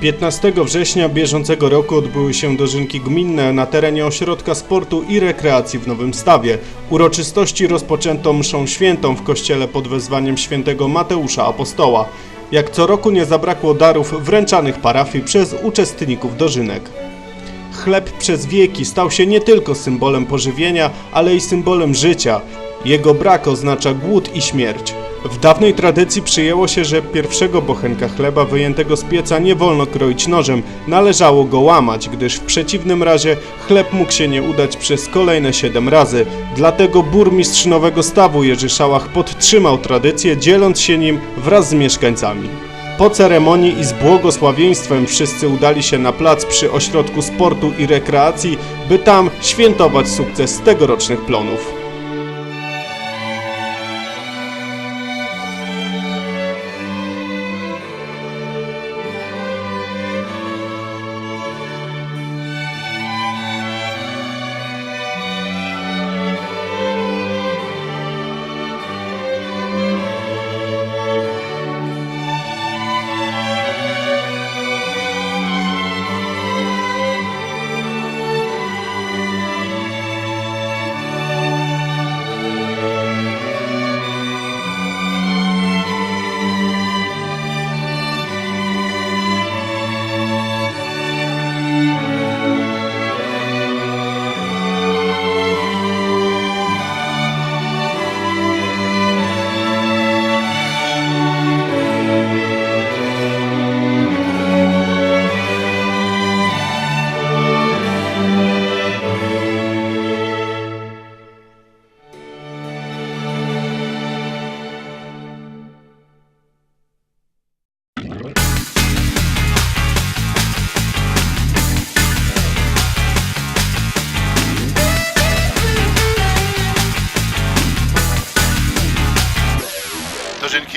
15 września bieżącego roku odbyły się dożynki gminne na terenie Ośrodka Sportu i Rekreacji w Nowym Stawie. Uroczystości rozpoczęto mszą świętą w kościele pod wezwaniem świętego Mateusza Apostoła. Jak co roku nie zabrakło darów wręczanych parafii przez uczestników dożynek. Chleb przez wieki stał się nie tylko symbolem pożywienia, ale i symbolem życia. Jego brak oznacza głód i śmierć. W dawnej tradycji przyjęło się, że pierwszego bochenka chleba wyjętego z pieca nie wolno kroić nożem, należało go łamać, gdyż w przeciwnym razie chleb mógł się nie udać przez kolejne siedem razy. Dlatego burmistrz Nowego Stawu Jerzy Szałach podtrzymał tradycję, dzieląc się nim wraz z mieszkańcami. Po ceremonii i z błogosławieństwem wszyscy udali się na plac przy Ośrodku Sportu i Rekreacji, by tam świętować sukces tegorocznych plonów.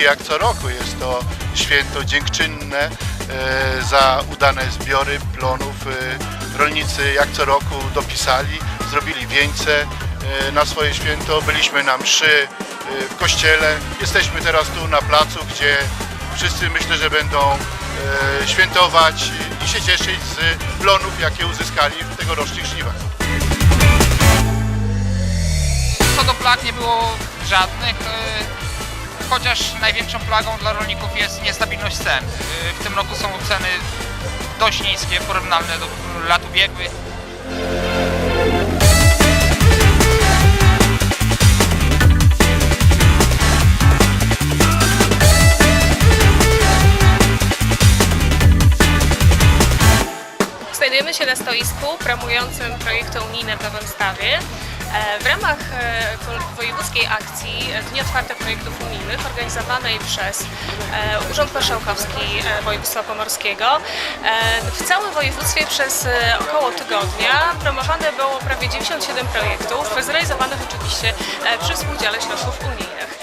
Dożynki jak co roku jest to święto dziękczynne e, za udane zbiory plonów. E, rolnicy jak co roku dopisali, zrobili wieńce e, na swoje święto. Byliśmy na mszy w kościele. Jesteśmy teraz tu na placu, gdzie wszyscy myślę, że będą świętować i się cieszyć z plonów, jakie uzyskali w tegorocznych żniwach. Co do plag nie było żadnych, chociaż największą plagą dla rolników jest niestabilność cen. Y, W tym roku są ceny dość niskie, porównalne do lat ubiegłych. Znajdujemy się na stoisku promującym projekty unijne w Nowym Stawie. E, W ramach e, wo- wojewódzkiej akcji e, Dni Otwarte Projektów Unijnych organizowanej przez Urząd Marszałkowski Województwa Pomorskiego w całym województwie przez około tygodnia promowane było prawie 97 projektów, zrealizowanych oczywiście przy współudziale środków unijnych.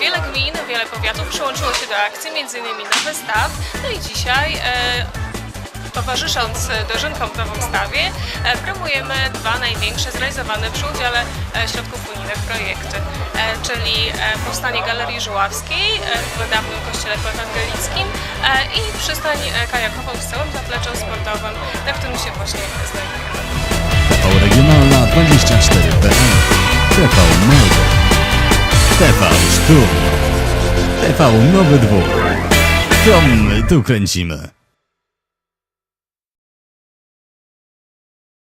Wiele gmin, wiele powiatów przyłączyło się do akcji, m.in. Nowy Staw, no i dzisiaj Towarzysząc dożynkom w Nowym Stawie, e, promujemy dwa największe zrealizowane przy udziale e, środków unijnych projekty, e, czyli powstanie Galerii Żuławskiej w dawnym kościele ewangelickim i przystań kajakową z całym zapleczem sportowym, na którym się właśnie znajdujemy. TV Regionalna 24 PM TV Malgo TV Szturm TV Nowy Dwór. To my tu kręcimy